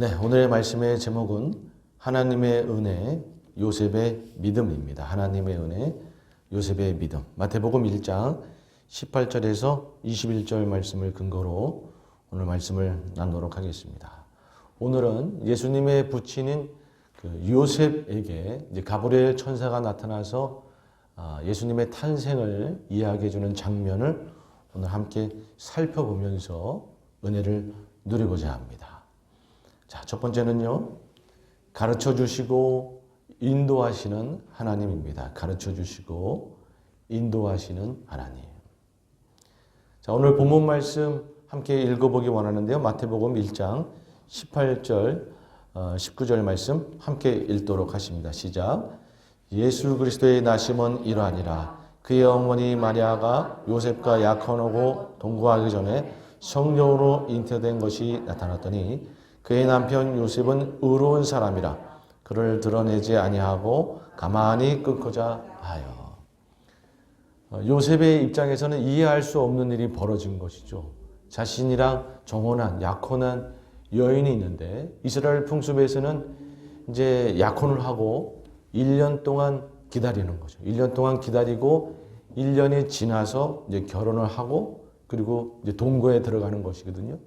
네, 오늘의 말씀의 제목은 하나님의 은혜, 요셉의 믿음입니다. 하나님의 은혜, 요셉의 믿음. 마태복음 1장 18절에서 21절 말씀을 근거로 오늘 말씀을 나누도록 하겠습니다. 오늘은 예수님의 부친인 그 요셉에게 가브리엘 천사가 나타나서 아, 예수님의 탄생을 이야기해 주는 장면을 오늘 함께 살펴보면서 은혜를 누리고자 합니다. 자, 첫 번째는요. 가르쳐 주시고 인도하시는 하나님입니다. 가르쳐 주시고 인도하시는 하나님. 자, 오늘 본문 말씀 함께 읽어보기 원하는데요. 마태복음 1장 18절, 19절 말씀 함께 읽도록 하십니다. 시작. 예수 그리스도의 나심은 이러하니라. 그의 어머니 마리아가 요셉과 약혼하고 동거하기 전에 성령으로 잉태된 것이 나타났더니 그의 남편 요셉은 의로운 사람이라 그를 드러내지 아니하고 가만히 끊고자 하여. 어, 요셉의 입장에서는 이해할 수 없는 일이 벌어진 것이죠. 자신이랑 정혼한 약혼한 여인이 있는데 이스라엘 풍습에서는 이제 약혼을 하고 1년 동안 기다리는 거죠. 1년 동안 기다리고 1년이 지나서 이제 결혼을 하고 그리고 이제 동거에 들어가는 것이거든요.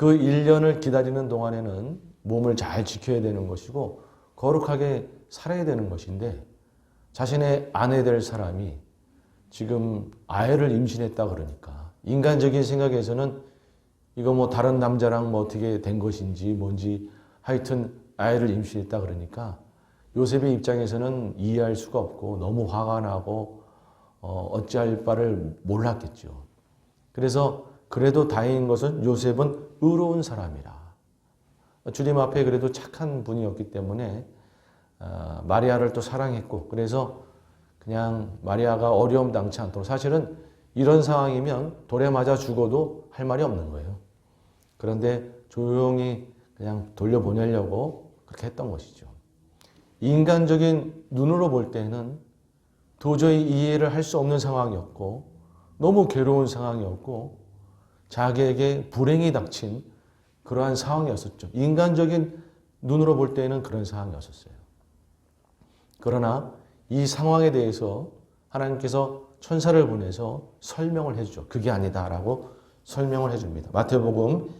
그 1년을 기다리는 동안에는 몸을 잘 지켜야 되는 것이고 거룩하게 살아야 되는 것인데 자신의 아내 될 사람이 지금 아이를 임신했다 그러니까 인간적인 생각에서는 이거 뭐 다른 남자랑 뭐 어떻게 된 것인지 뭔지 하여튼 아이를 임신했다 그러니까 요셉의 입장에서는 이해할 수가 없고 너무 화가 나고 어, 어찌할 바를 몰랐겠죠. 그래서 그래도 다행인 것은 요셉은 의로운 사람이라. 주님 앞에 그래도 착한 분이었기 때문에 어, 마리아를 또 사랑했고 그래서 그냥 마리아가 어려움 당치 않도록 사실은 이런 상황이면 돌에 맞아 죽어도 할 말이 없는 거예요. 그런데 조용히 그냥 돌려보내려고 그렇게 했던 것이죠. 인간적인 눈으로 볼 때는 도저히 이해를 할 수 없는 상황이었고 너무 괴로운 상황이었고 자기에게 불행이 닥친 그러한 상황이었었죠. 인간적인 눈으로 볼 때는 그런 상황이었었어요. 그러나 이 상황에 대해서 하나님께서 천사를 보내서 설명을 해주죠. 그게 아니다라고 설명을 해줍니다. 마태복음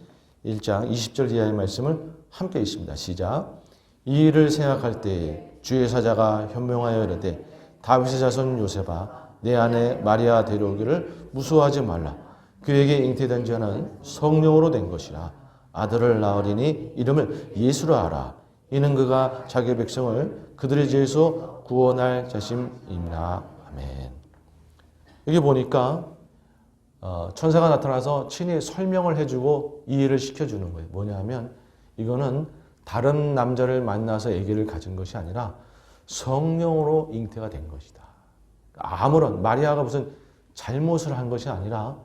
1장 20절 이하의 말씀을 함께 읽습니다. 시작. 이 일을 생각할 때 주의 사자가 현명하여 이르되 다윗의 자손 요셉아 내 아내 마리아 데려오기를 무수하지 말라. 그에게 잉태된 자는 성령으로 된 것이라 아들을 낳으리니 이름을 예수라 하라. 이는 그가 자기 백성을 그들의 죄에서 구원할 자심입니다. 아멘. 여기 보니까 어, 천사가 나타나서 친히 설명을 해주고 이해를 시켜주는 거예요. 뭐냐면 이거는 다른 남자를 만나서 아기를 가진 것이 아니라 성령으로 잉태가 된 것이다. 아무런 마리아가 무슨 잘못을 한 것이 아니라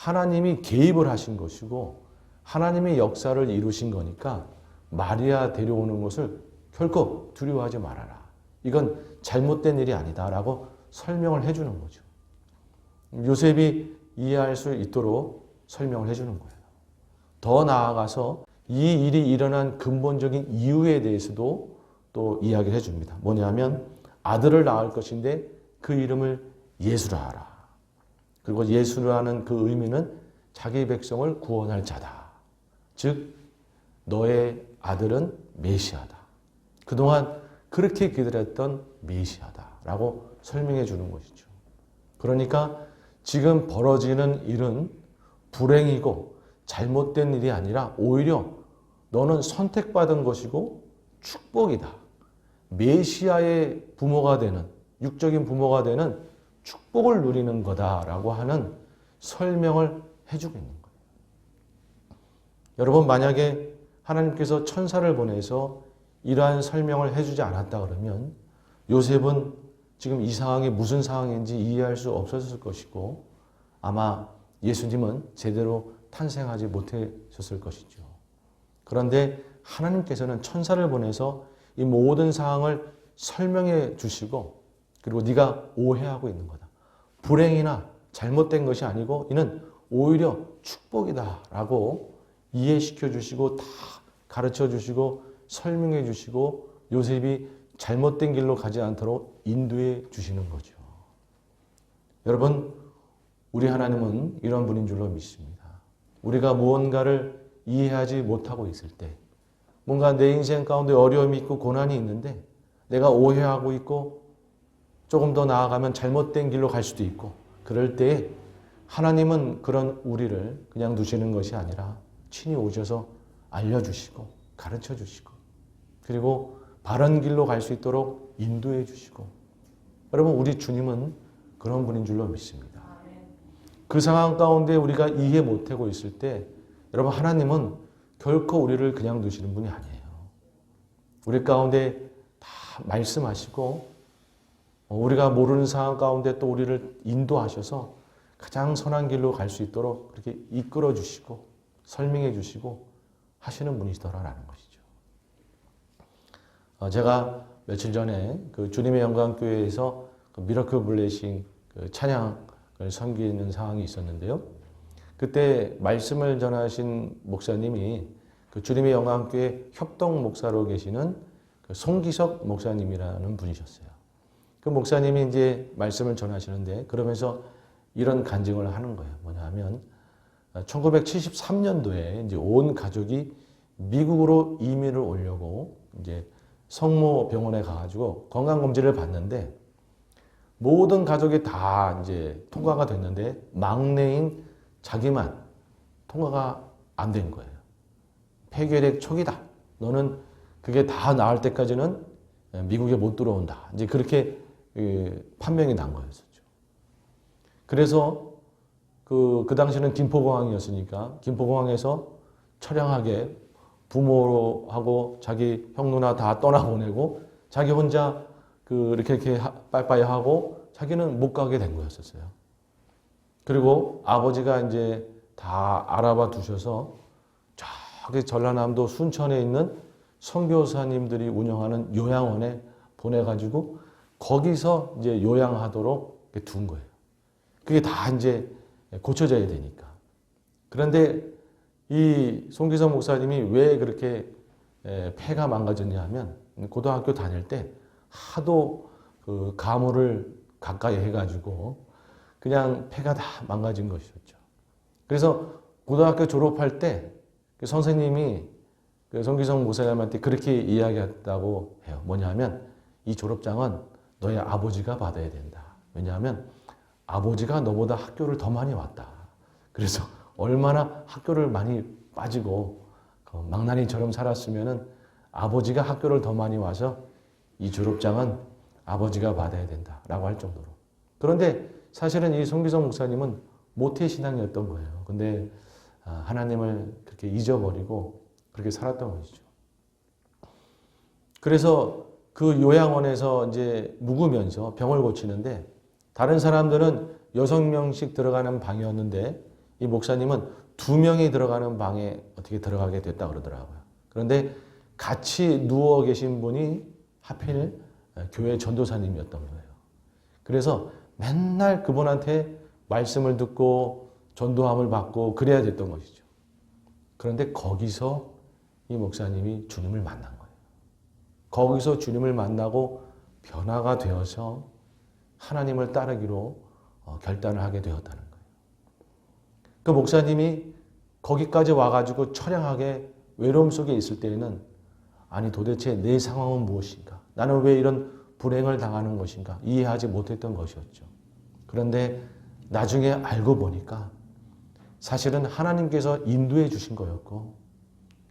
하나님이 개입을 하신 것이고 하나님의 역사를 이루신 거니까 마리아 데려오는 것을 결코 두려워하지 말아라. 이건 잘못된 일이 아니다라고 설명을 해주는 거죠. 요셉이 이해할 수 있도록 설명을 해주는 거예요. 더 나아가서 이 일이 일어난 근본적인 이유에 대해서도 또 이야기를 해줍니다. 뭐냐면 아들을 낳을 것인데 그 이름을 예수라 하라. 그리고 예수라는 그 의미는 자기 백성을 구원할 자다. 즉 너의 아들은 메시아다. 그동안 그렇게 기다렸던 메시아다라고 설명해 주는 것이죠. 그러니까 지금 벌어지는 일은 불행이고 잘못된 일이 아니라 오히려 너는 선택받은 것이고 축복이다. 메시아의 부모가 되는 육적인 부모가 되는 축복을 누리는 거다라고 하는 설명을 해주고 있는 거예요. 여러분 만약에 하나님께서 천사를 보내서 이러한 설명을 해주지 않았다 그러면 요셉은 지금 이 상황이 무슨 상황인지 이해할 수 없었을 것이고 아마 예수님은 제대로 탄생하지 못하셨을 것이죠. 그런데 하나님께서는 천사를 보내서 이 모든 상황을 설명해 주시고 그리고 네가 오해하고 있는 거다. 불행이나 잘못된 것이 아니고 이는 오히려 축복이다라고 이해시켜 주시고 다 가르쳐 주시고 설명해 주시고 요셉이 잘못된 길로 가지 않도록 인도해 주시는 거죠. 여러분, 우리 하나님은 이런 분인 줄로 믿습니다. 우리가 무언가를 이해하지 못하고 있을 때, 뭔가 내 인생 가운데 어려움이 있고 고난이 있는데, 내가 오해하고 있고, 조금 더 나아가면 잘못된 길로 갈 수도 있고, 그럴 때 하나님은 그런 우리를 그냥 두시는 것이 아니라 친히 오셔서 알려주시고, 가르쳐 주시고, 그리고 바른 길로 갈 수 있도록 인도해 주시고, 여러분, 우리 주님은 그런 분인 줄로 믿습니다. 그 상황 가운데 우리가 이해 못하고 있을 때 여러분 하나님은 결코 우리를 그냥 두시는 분이 아니에요. 우리 가운데 다 말씀하시고 어, 우리가 모르는 상황 가운데 또 우리를 인도하셔서 가장 선한 길로 갈 수 있도록 그렇게 이끌어 주시고 설명해 주시고 하시는 분이시더라라는 것이죠. 어, 제가 며칠 전에 그 주님의 영광 교회에서 그 미러클 블레싱 그 찬양을 섬기는 상황이 있었는데요. 그때 말씀을 전하신 목사님이 그 주님의 영광 교회 협동 목사로 계시는 그 송기석 목사님이라는 분이셨어요. 그 목사님이 이제 말씀을 전하시는데 그러면서 이런 간증을 하는 거예요. 뭐냐면 1973년도에 이제 온 가족이 미국으로 이민을 오려고 이제 성모 병원에 가가지고 건강 검진을 받는데 모든 가족이 다 이제 통과가 됐는데 막내인 자기만 통과가 안 된 거예요. 폐결핵 초기다. 너는 그게 다 나을 때까지는 미국에 못 들어온다. 이제 그렇게 그 판명이 난 거였었죠. 그래서 그, 그 당시는 김포공항이었으니까 김포공항에서 처량하게 부모하고 자기 형 누나 다 떠나보내고 자기 혼자 그 이렇게 이렇게 빠이빠이 하고 자기는 못 가게 된 거였었어요. 그리고 아버지가 이제 다 알아봐 두셔서 저기 전라남도 순천에 있는 선교사님들이 운영하는 요양원에 보내가지고 거기서 이제 요양하도록 둔 거예요. 그게 다 이제 고쳐져야 되니까. 그런데 이 송기성 목사님이 왜 그렇게 폐가 망가졌냐 하면 고등학교 다닐 때 하도 그 가물을 가까이 해가지고 그냥 폐가 다 망가진 것이었죠. 그래서 고등학교 졸업할 선생님이 그 성기성 목사님한테 그렇게 이야기했다고 해요. 뭐냐면 이 졸업장은 너의 아버지가 받아야 된다. 왜냐하면 아버지가 너보다 학교를 더 많이 왔다. 그래서 얼마나 학교를 많이 빠지고 그 망나니처럼 살았으면은 아버지가 학교를 더 많이 와서 이 졸업장은 아버지가 받아야 된다라고 할 정도로. 그런데 사실은 이 송기성 목사님은 모태 신앙이었던 거예요. 근데 아, 하나님을 그렇게 잊어버리고 그렇게 살았던 것이죠. 그래서 그 요양원에서 이제 묵으면서 병을 고치는데 다른 사람들은 여섯 명씩 들어가는 방이었는데 이 목사님은 두 명이 들어가는 방에 어떻게 들어가게 됐다 그러더라고요. 그런데 같이 누워 계신 분이 하필 교회 전도사님이었던 거예요. 그래서 맨날 그분한테 말씀을 듣고 전도함을 받고 그래야 됐던 것이죠. 그런데 거기서 이 목사님이 주님을 만난 거예요. 거기서 주님을 만나고 변화가 되어서 하나님을 따르기로 어, 결단을 하게 되었다는 거예요. 그 목사님이 거기까지 와가지고 처량하게 외로움 속에 있을 때에는 아니 도대체 내 상황은 무엇인가? 나는 왜 이런 불행을 당하는 것인가? 이해하지 못했던 것이었죠. 그런데 나중에 알고 보니까 사실은 하나님께서 인도해 주신 거였고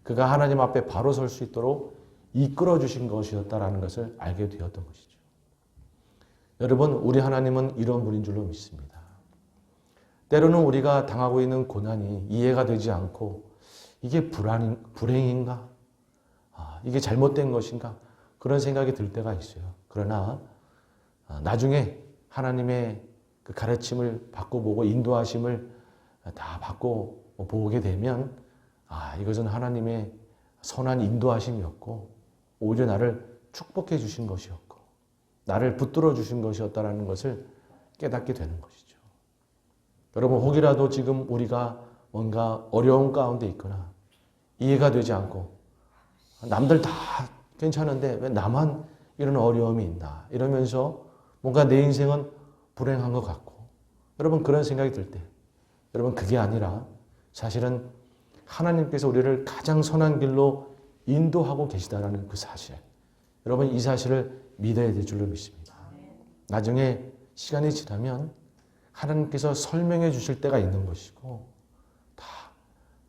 그가 하나님 앞에 바로 설 수 있도록 이끌어 주신 것이었다라는 것을 알게 되었던 것이죠. 여러분, 우리 하나님은 이런 분인 줄로 믿습니다. 때로는 우리가 당하고 있는 고난이 이해가 되지 않고 이게 불안, 불행인가? 아, 이게 잘못된 것인가? 그런 생각이 들 때가 있어요. 그러나 아, 나중에 하나님의 그 가르침을 받고 보고 인도하심을 다 받고 보게 되면 아, 이것은 하나님의 선한 인도하심이었고 오히려 나를 축복해 주신 것이었고 나를 붙들어 주신 것이었다라는 것을 깨닫게 되는 것이죠. 여러분 혹이라도 지금 우리가 뭔가 어려운 가운데 있거나 이해가 되지 않고 남들 다 괜찮은데 왜 나만 이런 어려움이 있나 이러면서 뭔가 내 인생은 불행한 것 같고 여러분 그런 생각이 들 때 여러분 그게 아니라 사실은 하나님께서 우리를 가장 선한 길로 인도하고 계시다라는 그 사실 여러분 이 사실을 믿어야 될 줄로 믿습니다. 나중에 시간이 지나면 하나님께서 설명해 주실 때가 있는 것이고 다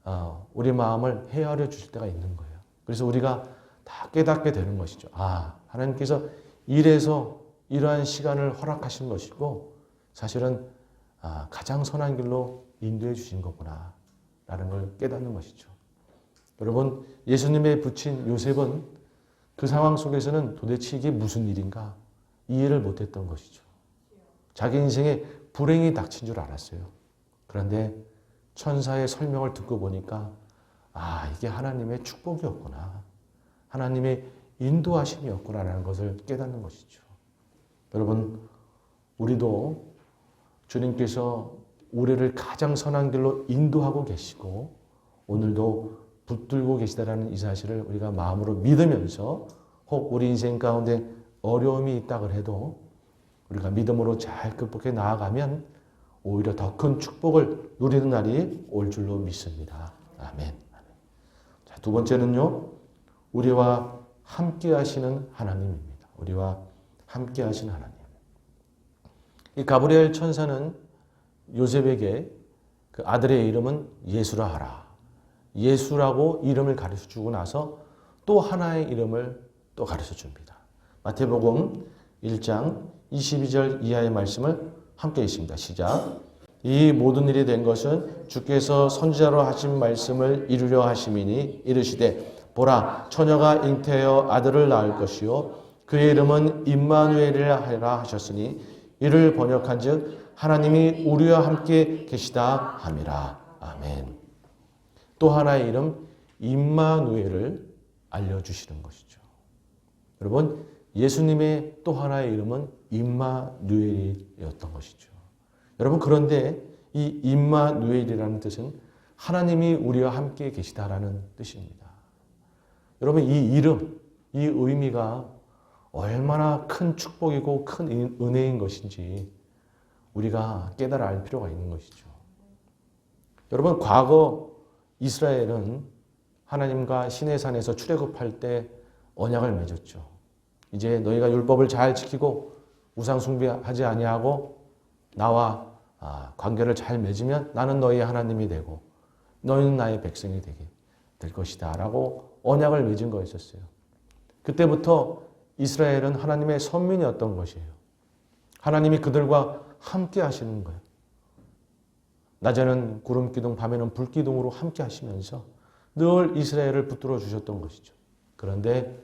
어, 우리 마음을 헤아려 주실 때가 있는 거예요. 그래서 우리가 다 깨닫게 되는 것이죠. 아, 하나님께서 이래서 이러한 시간을 허락하신 것이고 사실은 아, 가장 선한 길로 인도해 주신 거구나 라는 걸 깨닫는 것이죠. 여러분 예수님의 부친 요셉은 그 상황 속에서는 도대체 이게 무슨 일인가 이해를 못했던 것이죠. 자기 인생에 불행이 닥친 줄 알았어요. 그런데 천사의 설명을 듣고 보니까 아 이게 하나님의 축복이었구나. 하나님의 인도하심이었구나라는 것을 깨닫는 것이죠. 여러분 우리도 주님께서 우리를 가장 선한 길로 인도하고 계시고 오늘도 붙들고 계시다라는 이 사실을 우리가 마음으로 믿으면서 혹 우리 인생 가운데 어려움이 있다 그래도 우리가 믿음으로 잘 극복해 나아가면 오히려 더 큰 축복을 누리는 날이 올 줄로 믿습니다. 아멘. 자, 두 번째는요. 우리와 함께 하시는 하나님입니다. 우리와 함께 하시는 하나님. 이 가브리엘 천사는 요셉에게 그 아들의 이름은 예수라 하라. 예수라고 이름을 가르쳐 주고 나서 또 하나의 이름을 또 가르쳐 줍니다. 마태복음 1장 22절 이하의 말씀을 함께 있습니다. 시작. 이 모든 일이 된 것은 주께서 선지자로 하신 말씀을 이루려 하심이니 이르시되 보라 처녀가 잉태하여 아들을 낳을 것이요 그의 이름은 임마누엘이라 하라 하셨으니 이를 번역한즉 하나님이 우리와 함께 계시다 함이라. 아멘. 또 하나의 이름 임마누엘을 알려주시는 것이죠. 여러분 예수님의 또 하나의 이름은 임마누엘이었던 것이죠. 여러분 그런데 이 임마누엘이라는 뜻은 하나님이 우리와 함께 계시다라는 뜻입니다. 여러분 이 이름, 이 의미가 얼마나 큰 축복이고 큰 은혜인 것인지 우리가 깨달아 알 필요가 있는 것이죠. 여러분 과거 이스라엘은 하나님과 시내산에서 출애굽할 때 언약을 맺었죠. 이제 너희가 율법을 잘 지키고 우상 숭배하지 아니하고 나와 아, 관계를 잘 맺으면 나는 너희의 하나님이 되고 너희는 나의 백성이 되게 될 것이다라고 언약을 맺은 거였었어요. 그때부터 이스라엘은 하나님의 선민이었던 것이에요. 하나님이 그들과 함께 하시는 거예요. 낮에는 구름 기둥, 밤에는 불 기둥으로 함께 하시면서 늘 이스라엘을 붙들어 주셨던 것이죠. 그런데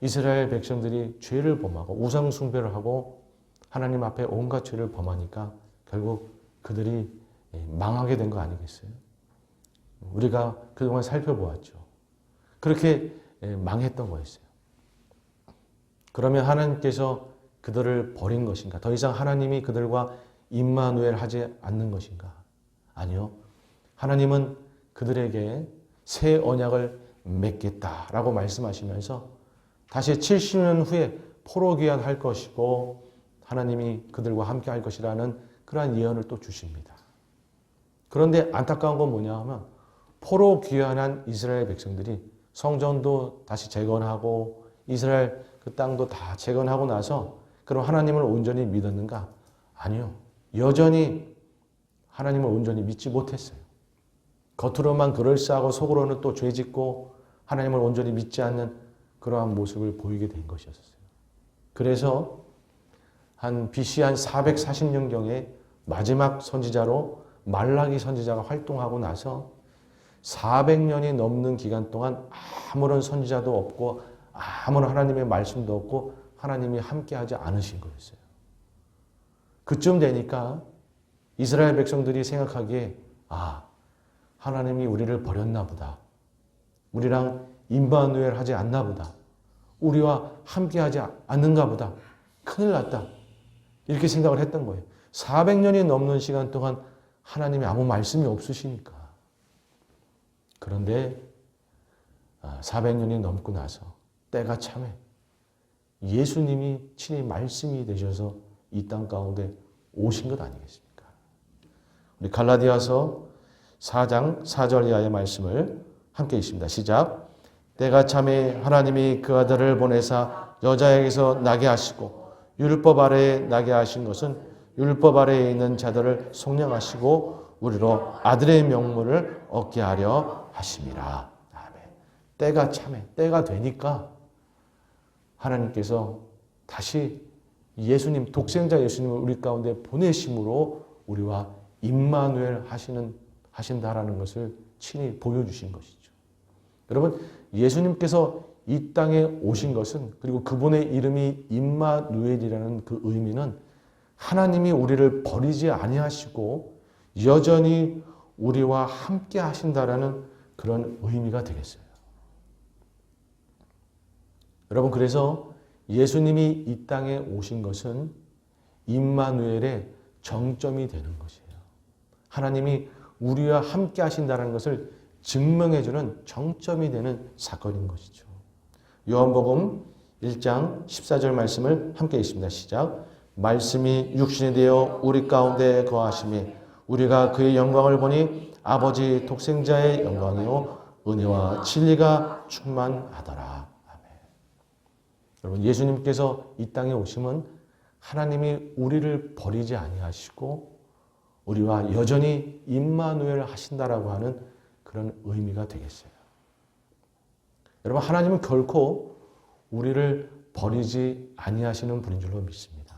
이스라엘 백성들이 죄를 범하고 우상 숭배를 하고 하나님 앞에 온갖 죄를 범하니까 결국 그들이 망하게 된 거 아니겠어요? 우리가 그동안 살펴보았죠. 그렇게 망했던 거였어요. 그러면 하나님께서 그들을 버린 것인가? 더 이상 하나님이 그들과 임마누엘 하지 않는 것인가? 아니요. 하나님은 그들에게 새 언약을 맺겠다라고 말씀하시면서 다시 70년 후에 포로 귀환할 것이고 하나님이 그들과 함께 할 것이라는 그러한 예언을 또 주십니다. 그런데 안타까운 건 뭐냐 하면 포로 귀환한 이스라엘 백성들이 성전도 다시 재건하고 이스라엘 그 땅도 다 재건하고 나서 그럼 하나님을 온전히 믿었는가? 아니요. 여전히 하나님을 온전히 믿지 못했어요. 겉으로만 그럴싸하고 속으로는 또 죄짓고 하나님을 온전히 믿지 않는 그러한 모습을 보이게 된 것이었어요. 그래서 한 BC 한 440년경에 마지막 선지자로 말라기 선지자가 활동하고 나서 400년이 넘는 기간 동안 아무런 선지자도 없고 아무런 하나님의 말씀도 없고 하나님이 함께하지 않으신 거였어요. 그쯤 되니까 이스라엘 백성들이 생각하기에 아 하나님이 우리를 버렸나 보다. 우리랑 임바누엘 하지 않나 보다. 우리와 함께 하지 않는가 보다. 큰일 났다. 이렇게 생각을 했던 거예요. 400년이 넘는 시간 동안 하나님이 아무 말씀이 없으시니까. 그런데 400년이 넘고 나서 때가 참해 예수님이 친히 말씀이 되셔서 이 땅 가운데 오신 것 아니겠습니까? 우리 갈라디아서 4장 4절 이하의 말씀을 함께 읽습니다. 시작. 때가 참에 하나님이 그 아들을 보내사 여자에게서 나게 하시고 율법 아래에 나게 하신 것은 율법 아래에 있는 자들을 속량하시고 우리로 아들의 명물을 얻게 하려 하심이라. 아멘. 때가 참에 때가 되니까 하나님께서 다시 예수님 독생자 예수님을 우리 가운데 보내심으로 우리와 임마누엘 하시는 하신다라는 것을 친히 보여주신 것이죠. 여러분 예수님께서 이 땅에 오신 것은 그리고 그분의 이름이 임마누엘이라는 그 의미는 하나님이 우리를 버리지 아니하시고 여전히 우리와 함께 하신다라는 그런 의미가 되겠어요. 여러분 그래서 예수님이 이 땅에 오신 것은 임마누엘의 정점이 되는 것이에요. 하나님이 우리와 함께 하신다는 것을 증명해 주는 정점이 되는 사건인 것이죠. 요한복음 1장 14절 말씀을 함께 읽습니다. 시작. 말씀이 육신이 되어 우리 가운데 거하심이 우리가 그의 영광을 보니 아버지 독생자의 영광이요 은혜와 진리가 충만하더라. 아멘. 여러분 예수님께서 이 땅에 오심은 하나님이 우리를 버리지 아니하시고 우리와 여전히 임마누엘 하신다라고 하는 그런 의미가 되겠어요. 여러분 하나님은 결코 우리를 버리지 아니하시는 분인 줄로 믿습니다.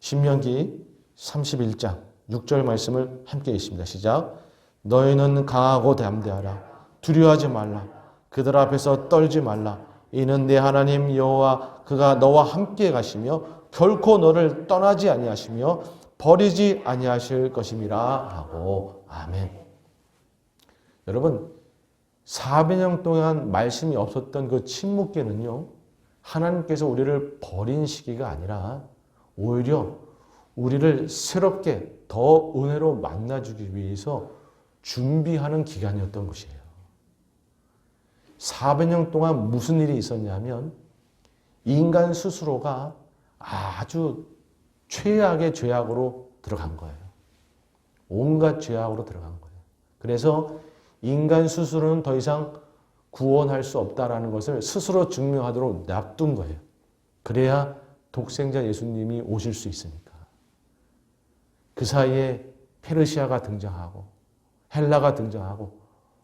신명기 31장 6절 말씀을 함께 읽습니다. 시작. 너희는 강하고 담대하라. 두려워하지 말라. 그들 앞에서 떨지 말라. 이는 내 하나님 여호와 그가 너와 함께 가시며 결코 너를 떠나지 아니하시며 버리지 아니하실 것임이라 하고 아멘. 여러분 400년 동안 말씀이 없었던 그 침묵기는요. 하나님께서 우리를 버린 시기가 아니라 오히려 우리를 새롭게 더 은혜로 만나주기 위해서 준비하는 기간이었던 것이에요. 400년 동안 무슨 일이 있었냐면 인간 스스로가 아주 최악의 죄악으로 들어간 거예요. 온갖 죄악으로 들어간 거예요. 그래서 인간 스스로는 더 이상 구원할 수 없다라는 것을 스스로 증명하도록 놔둔 거예요. 그래야 독생자 예수님이 오실 수 있으니까. 그 사이에 페르시아가 등장하고 헬라가 등장하고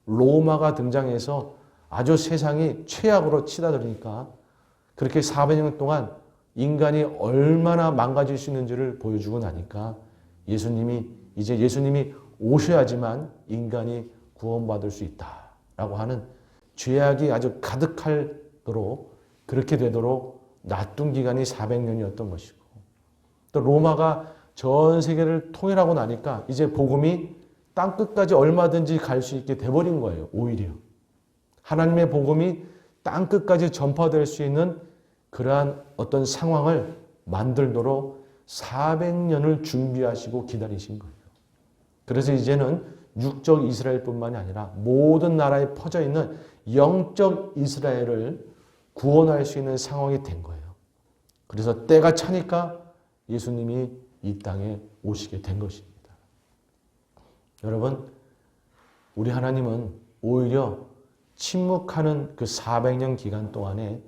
로마가 등장해서 아주 세상이 최악으로 치닫으니까 그렇게 400년 동안 인간이 얼마나 망가질 수 있는지를 보여주고 나니까 예수님이 이제 예수님이 오셔야지만 인간이 구원받을 수 있다라고 하는 죄악이 아주 가득할도록 그렇게 되도록 놔둔 기간이 400년이었던 것이고 또 로마가 전 세계를 통일하고 나니까 이제 복음이 땅 끝까지 얼마든지 갈 수 있게 돼버린 거예요. 오히려 하나님의 복음이 땅 끝까지 전파될 수 있는 그러한 어떤 상황을 만들도록 400년을 준비하시고 기다리신 거예요. 그래서 이제는 육적 이스라엘뿐만이 아니라 모든 나라에 퍼져 있는 영적 이스라엘을 구원할 수 있는 상황이 된 거예요. 그래서 때가 차니까 예수님이 이 땅에 오시게 된 것입니다. 여러분, 우리 하나님은 오히려 침묵하는 그 400년 기간 동안에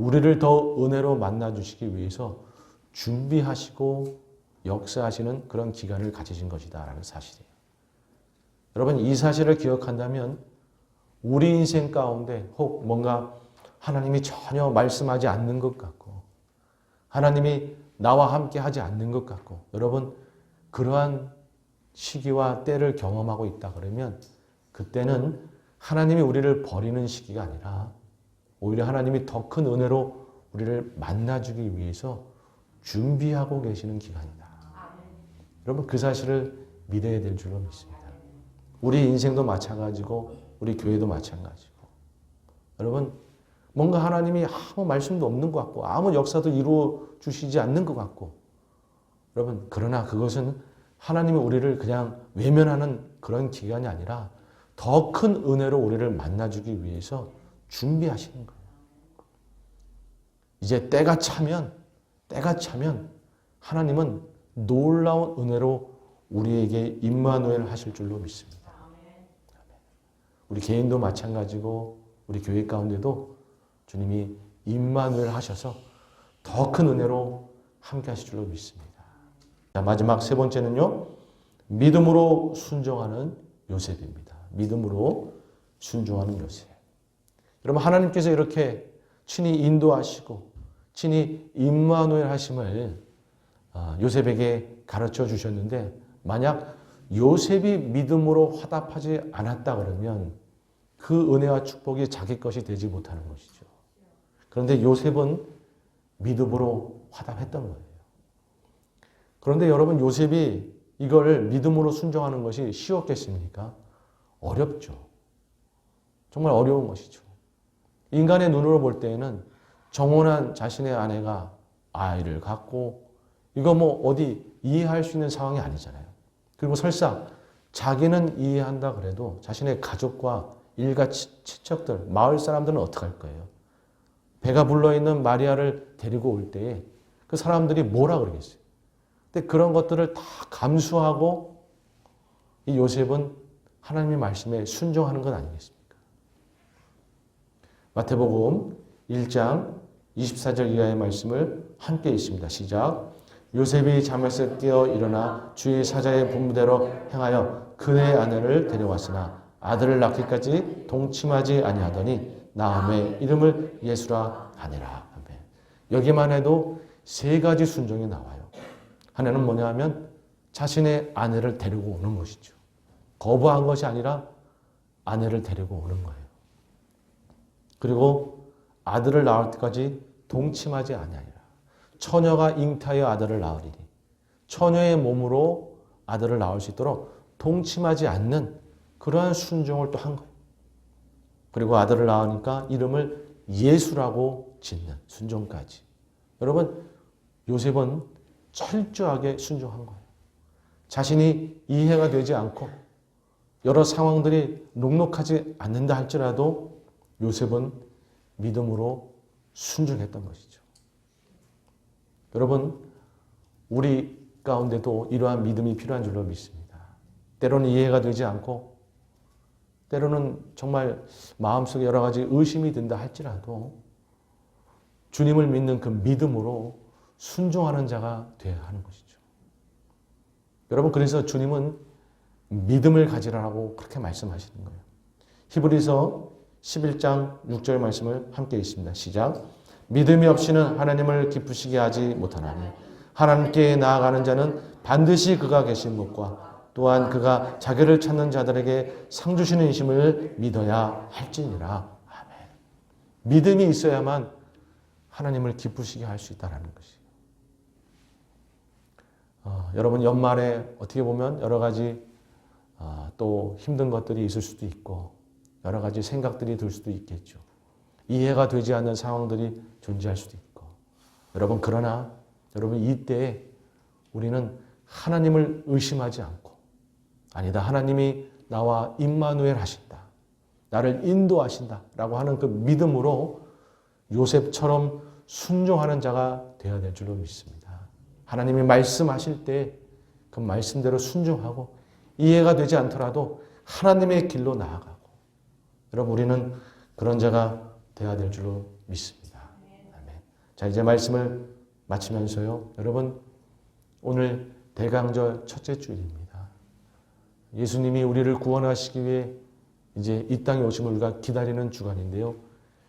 우리를 더 은혜로 만나 주시기 위해서 준비하시고 역사하시는 그런 기간을 가지신 것이다라는 사실이에요. 여러분 이 사실을 기억한다면 우리 인생 가운데 혹 뭔가 하나님이 전혀 말씀하지 않는 것 같고 하나님이 나와 함께 하지 않는 것 같고 여러분 그러한 시기와 때를 경험하고 있다 그러면 그때는 하나님이 우리를 버리는 시기가 아니라 오히려 하나님이 더 큰 은혜로 우리를 만나주기 위해서 준비하고 계시는 기간이다. 여러분 그 사실을 믿어야 될 줄로 믿습니다. 우리 인생도 마찬가지고 우리 교회도 마찬가지고 여러분 뭔가 하나님이 아무 말씀도 없는 것 같고 아무 역사도 이루어 주시지 않는 것 같고 여러분 그러나 그것은 하나님이 우리를 그냥 외면하는 그런 기간이 아니라 더 큰 은혜로 우리를 만나주기 위해서 준비하시는 거예요. 이제 때가 차면, 때가 차면 하나님은 놀라운 은혜로 우리에게 임마누엘 하실 줄로 믿습니다. 우리 개인도 마찬가지고 우리 교회 가운데도 주님이 임마누엘 하셔서 더 큰 은혜로 함께 하실 줄로 믿습니다. 자, 마지막 세 번째는요. 믿음으로 순종하는 요셉입니다. 믿음으로 순종하는 요셉. 여러분 하나님께서 이렇게 친히 인도하시고 친히 임마누엘 하심을 아, 요셉에게 가르쳐 주셨는데 만약 요셉이 믿음으로 화답하지 않았다 그러면 그 은혜와 축복이 자기 것이 되지 못하는 것이죠. 그런데 요셉은 믿음으로 화답했던 거예요. 그런데 여러분 요셉이 이걸 믿음으로 순종하는 것이 쉬웠겠습니까? 어렵죠. 정말 어려운 것이죠. 인간의 눈으로 볼 때에는 정혼한 자신의 아내가 아이를 갖고 이거 뭐 어디 이해할 수 있는 상황이 아니잖아요. 그리고 설사 자기는 이해한다 그래도 자신의 가족과 일가 친척들, 마을 사람들은 어떻게 할 거예요? 배가 불러 있는 마리아를 데리고 올 때에 그 사람들이 뭐라 그러겠어요? 근데 그런 것들을 다 감수하고 이 요셉은 하나님의 말씀에 순종하는 건 아니겠습니까? 마태복음 1장 24절 이하의 말씀을 함께 있습니다. 시작. 요셉이 잠에서 깨어 일어나 주의 사자의 분부대로 행하여 그의 아내를 데려왔으나 아들을 낳기까지 동침하지 아니하더니 나음의 이름을 예수라 하니라. 여기만 해도 세 가지 순종이 나와요. 하나는 뭐냐 하면 자신의 아내를 데리고 오는 것이죠. 거부한 것이 아니라 아내를 데리고 오는 거예요. 그리고 아들을 낳을 때까지 동침하지 아니하리라. 처녀가 잉타하여 아들을 낳으리니 처녀의 몸으로 아들을 낳을 수 있도록 동침하지 않는 그러한 순종을 또 한 거예요. 그리고 아들을 낳으니까 이름을 예수라고 짓는 순종까지. 여러분 요셉은 철저하게 순종한 거예요. 자신이 이해가 되지 않고 여러 상황들이 녹록하지 않는다 할지라도 요셉은 믿음으로 순종했던 것이죠. 여러분, 우리 가운데도 이러한 믿음이 필요한 줄로 믿습니다. 때로는 이해가 되지 않고, 때로는 정말 마음속에 여러 가지 의심이 든다 할지라도, 주님을 믿는 그 믿음으로 순종하는 자가 되어야 하는 것이죠. 여러분, 그래서 주님은 믿음을 가지라고 그렇게 말씀하시는 거예요. 히브리서 11장 6절 말씀을 함께 있습니다. 시작. 믿음이 없이는 하나님을 기쁘시게 하지 못하나니 하나님께 나아가는 자는 반드시 그가 계신 것과 또한 그가 자기를 찾는 자들에게 상 주시는 이심을 믿어야 할지니라. 아멘. 믿음이 있어야만 하나님을 기쁘시게 할 수 있다라는 것이에요. 어, 여러분 연말에 어떻게 보면 여러 가지 어, 또 힘든 것들이 있을 수도 있고 여러 가지 생각들이 들 수도 있겠죠. 이해가 되지 않는 상황들이 존재할 수도 있고. 여러분, 그러나 여러분, 이때 우리는 하나님을 의심하지 않고, 아니다. 하나님이 나와 임마누엘 하신다. 나를 인도하신다. 라고 하는 그 믿음으로 요셉처럼 순종하는 자가 되어야 될 줄로 믿습니다. 하나님이 말씀하실 때 그 말씀대로 순종하고 이해가 되지 않더라도 하나님의 길로 나아가고 여러분 우리는 그런 자가 되어야 될 줄로 믿습니다. 아멘. 자 이제 말씀을 마치면서요. 여러분 오늘 대강절 첫째 주일입니다. 예수님이 우리를 구원하시기 위해 이제 이 땅에 오심을 우리가 기다리는 주간인데요.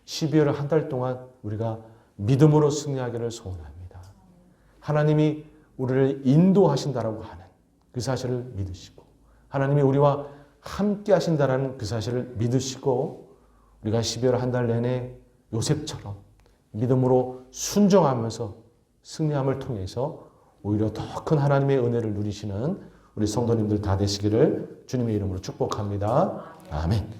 12월 한 달 동안 우리가 믿음으로 승리하기를 소원합니다. 하나님이 우리를 인도하신다라고 하는 그 사실을 믿으시고 하나님이 우리와 함께 하신다라는 그 사실을 믿으시고 우리가 12월 한 달 내내 요셉처럼 믿음으로 순종하면서 승리함을 통해서 오히려 더 큰 하나님의 은혜를 누리시는 우리 성도님들 다 되시기를 주님의 이름으로 축복합니다. 아멘.